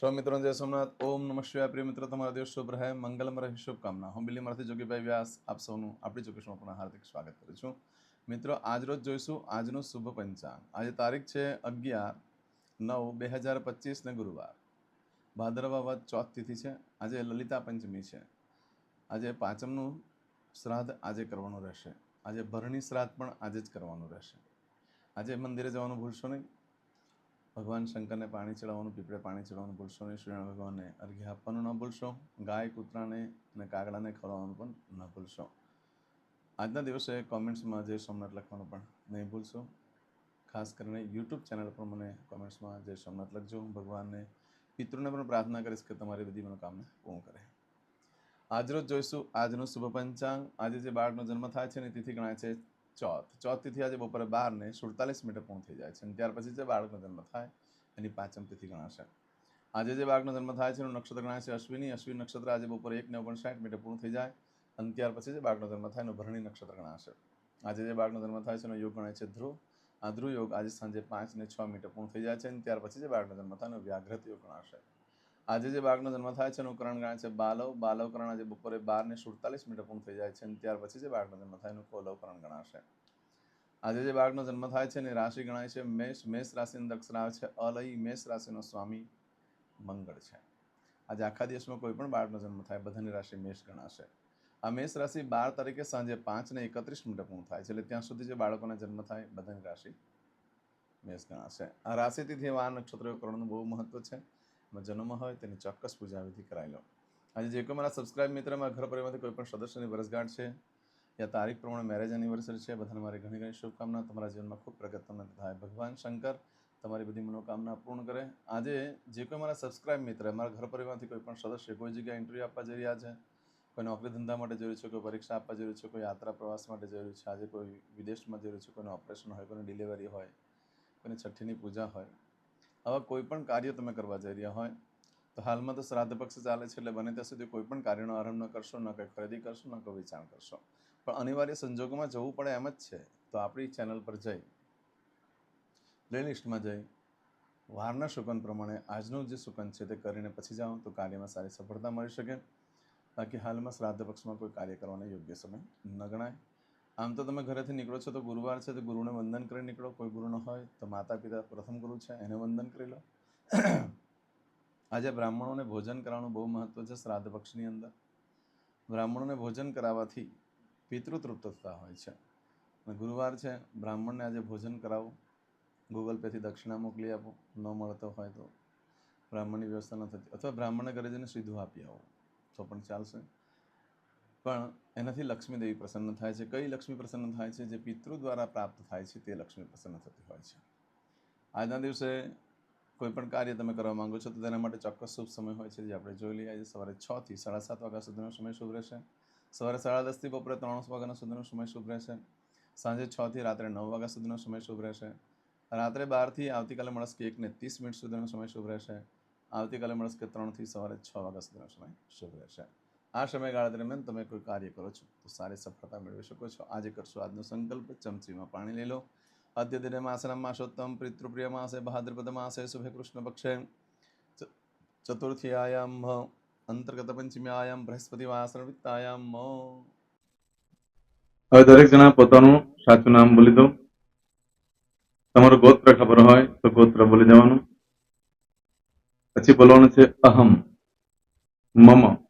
સૌ મિત્રો જય સોમનાથ. ઓમ નમઃ શિવાય. પ્રિય મિત્રો, તમારા દિવસ શુભ રહે. મંગલમ રહે. શુભકામના. હું બિલીમાંથી જોગીભાઈ વ્યાસ. આપ સૌનું આપણી ચોકીસમાં પણ હાર્દિક સ્વાગત કરું છું. મિત્રો આજરોજ જોઈશું આજનું શુભ પંચાંગ. આજે તારીખ છે અગિયાર નવ બે હજાર પચીસ ને ગુરુવાર. ભાદરવા વધ ચોથ તિથિ છે. આજે લલિતા પંચમી છે. આજે પાંચમનું શ્રાદ્ધ આજે કરવાનું રહેશે. આજે ભરણી શ્રાદ્ધ પણ આજે જ કરવાનું રહેશે. આજે મંદિરે જવાનું ભૂલશો નહીં. ભગવાન શંકરને પાણી ચડાવવાનું, પીપળે પાણી ચડાવવાનું, ભૂલશો નહીં સૂર્ય ભગવાનને અર્ઘ્ય આપવાનું ન ભૂલશો, ગાય કૂતરાને અને કાગડાને ખવડાવવાનું પણ ન ભૂલશો. આજના દિવસે કોમેન્ટ્સમાં જય સોમનાથ લખવાનું પણ નહીં ભૂલશો. ખાસ કરીને યુટ્યુબ ચેનલ પર મને કોમેન્ટ્સમાં જય સોમનાથ લખજો. હું ભગવાનને, પિતૃને પણ પ્રાર્થના કરીશ કે તમારી બધી મનોકામના પૂર્ણ કરે. આજરોજ જોઈશું આજનું શુભ પંચાંગ. આજે જે બાળકનો જન્મ થાય છે ને, તિથિ ગણાય છે ચોથ. ચોથ તિથિ આજે બપોરે બાર ને સુડતાલીસ મિનિટે પૂર્ણ થઈ જાય છે. અને ત્યાર પછી જે બાળકનો જન્મ થાય, એની પાંચમ તિથિ ગણાશે. આજે જે બાળકનો જન્મ થાય છે, એનું નક્ષત્ર ગણાય છે અશ્વિની. અશ્વિન નક્ષત્ર આજે બપોરે એક ને ઓગણસાઠ મિનિટે પૂર્ણ થઈ જાય. અને ત્યાર પછી જે બાળકનો જન્મ થાય, એનું ભરણી નક્ષત્ર ગણાશે. આજે જે બાળકનો જન્મ થાય છે, એનો યોગ ગણાય છે ધ્રુવ. આ ધ્રુવ યોગ આજે સાંજે પાંચ ને છ મિનિટે પૂર્ણ થઈ જાય છે. અને ત્યાર પછી જે બાળકનો જન્મ થાય, એનો વ્યાઘ્રત યોગ ગણાશે. આજે જે બાળકનો જન્મ થાય છે એનું કરણ ગણાય છે બાલવ. બાલવકરણ આજે બપોરે બાર ને સુડતાલીસ મિનિટ પૂર્ણ થઈ જાય છે અને ત્યાર પછી જે બાળકનો જન્મ થાય એનું કોલવકરણ ગણાશે. આજે જે બાળકનો જન્મ થાય છે એની રાશિ ગણાય છે મેષ. મેષ રાશિની અક્ષર આવે છે અલય. મેષ રાશિનો સ્વામી મંગળ છે. આજે આખા દિવસમાં કોઈ પણ બાળકનો જન્મ થાય બધાની રાશિ મેષ ગણાશે. આ મેષ રાશિ બાર તારીખે સાંજે પાંચ ને એકત્રીસ મિનિટે પૂર્ણ થાય છે એટલે ત્યાં સુધી જે બાળકોના જન્મ થાય બધાની રાશિ મેષ ગણાશે. આ રાશિથી તિથિ વાર નક્ષત્ર કરણનું બહુ મહત્વ છે. જન્મ હોય તેની ચોક્કસ પૂજા વિધિ કરાવી લો. આજે જે કોઈ મારા સબસ્ક્રાઇબ મિત્ર મારા ઘર પરિવારમાંથી કોઈ પણ સદસ્યની વર્ષગાંઠ છે યા તારીખ પ્રમાણે મેરેજ એનિવર્સરી છે, બધાને મારી ઘણી ઘણી શુભકામના. તમારા જીવનમાં ખૂબ પ્રગતિ થાય. ભગવાન શંકર, તમારી બધી મનોકામના પૂર્ણ કરે. આજે જે કોઈ મારા સબસ્ક્રાઇબ મિત્ર, મારા ઘર પરિવારમાંથી કોઈ પણ સદસ્ય કોઈ જગ્યાએ ઇન્ટરવ્યૂ આપવા જઈ રહ્યા છે, કોઈ નોકરી ધંધા માટે રહ્યું છે, કોઈ પરીક્ષા આપવા જઈ છે, કોઈ યાત્રા પ્રવાસ માટે રહ્યું છે, આજે કોઈ વિદેશમાં જઈ છે, કોઈનું ઓપરેશન હોય, કોઈની ડિલિવરી હોય, કોઈની છઠ્ઠીની પૂજા હોય આવા કોઈ પણ કાર્ય તમે કરવા જઈ રહ્યા હોય, તો હાલમાં તો શ્રાદ્ધ પક્ષ ચાલે છે એટલે બને ત્યાં સુધી કોઈ પણ કાર્યનો આરંભ ન કરશો, ન કંઈ ખરીદી કરશો, ન કોઈ વેચાણ કરશો. પણ અનિવાર્ય સંજોગોમાં જવું પડે એમ જ છે. તો આપણી ચેનલ પર જઈ, પ્લેલિસ્ટમાં જઈ, વારના શુકન પ્રમાણે આજનું જે શુકન છે તે કરીને પછી જાઓ, તો કાર્યમાં સારી સફળતા મળી શકે. બાકી હાલમાં શ્રાદ્ધ પક્ષમાં કોઈ કાર્ય કરવાનો યોગ્ય સમય ન ગણાય. આમ તો તમે ઘરેથી નીકળો છો તો ગુરુવાર છે તો ગુરુને વંદન કરી નીકળો. કોઈ ગુરુ ન હોય તો માતા પિતા પ્રથમ ગુરુ છે, એને વંદન કરી લો. આજે બ્રાહ્મણોને ભોજન કરવાનું બહુ મહત્વ છે શ્રાદ્ધ પક્ષની અંદર. બ્રાહ્મણોને ભોજન કરાવવાથી પિતૃ તૃપ્ત થતા હોય છે. અને ગુરુવાર છે, બ્રાહ્મણને આજે ભોજન કરાવો. ગૂગલ પેથી દક્ષિણા મોકલી આપો. ન મળતો હોય તો બ્રાહ્મણની વ્યવસ્થા ન થતી. અથવા બ્રાહ્મણને ઘરે જઈને સીધું આપી આવો. તો પણ ચાલશે. પણ એનાથી લક્ષ્મી દેવી પ્રસન્ન થાય છે. કઈ લક્ષ્મી પ્રસન્ન થાય છે? જે પિતૃ દ્વારા પ્રાપ્ત થાય છે તે લક્ષ્મી પ્રસન્ન થતી હોય છે. આજના દિવસે કોઈ પણ કાર્ય તમે કરવા માંગો છો તો તેના માટે ચોક્કસ શુભ સમય હોય છે. જે આપણે જોઈ લઈએ આજે સવારે છ થી સાડા સાત વાગ્યા સુધીનો સમય શુભ રહેશે. સવારે સાડા દસથી બપોરે ત્રણ વાગ્યાનો સુધીનો સમય શુભ રહેશે. સાંજે છ થી રાત્રે નવ વાગ્યા સુધીનો સમય શુભ રહેશે. રાત્રે બારથી આવતીકાલે મળસ્કે એકને ત્રીસ મિનિટ સુધીનો સમય શુભ રહેશે. આવતીકાલે મળસ્કે ત્રણથી સવારે છ વાગ્યા સુધીનો સમય શુભ રહેશે. આ સમયગાળા દરમિયાન તમે કોઈ કાર્ય કરો છો, તો સારી સફળતા મેળવી શકો છો. આજે કરશો આજનો સંકલ્પ, ચમચીમાં પાણી લઈ લો. અદ્ય દિને માસનમ માસોત્તમ, પિતૃપ્રિય માસે, ભાદ્રપદ માસે, શુભે કૃષ્ણ પક્ષે. ચતુર્થીયાયામ અંતર્ગત પંચમીયાયામ બૃહસ્પતિ વાસણ હવે દરેક જણા પોતાનું સાચું નામ બોલી દો. તમારું ગોત્ર ખબર હોય તો ગોત્ર બોલી જવાનું પછી બોલવાનું છે અહમ, મમ.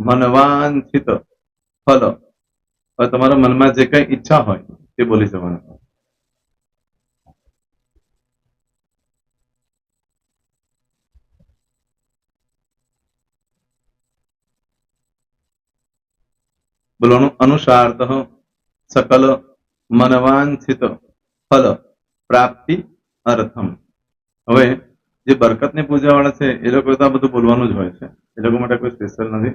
મનવાંછિત ફલ. હવે તમારા મનમાં જે કઈ ઈચ્છા હોય, તે બોલી જવાનું. બોલવાનું, અનુસારત સકલ મનવાંછિત ફલ પ્રાપ્તિ અર્થમ. હવે જે બરકતની પૂજા વાળા છે, એ લોકો તો આ બધું બોલવાનું જ હોય છે. એ લોકો માટે કોઈ સ્પેશિયલ નથી.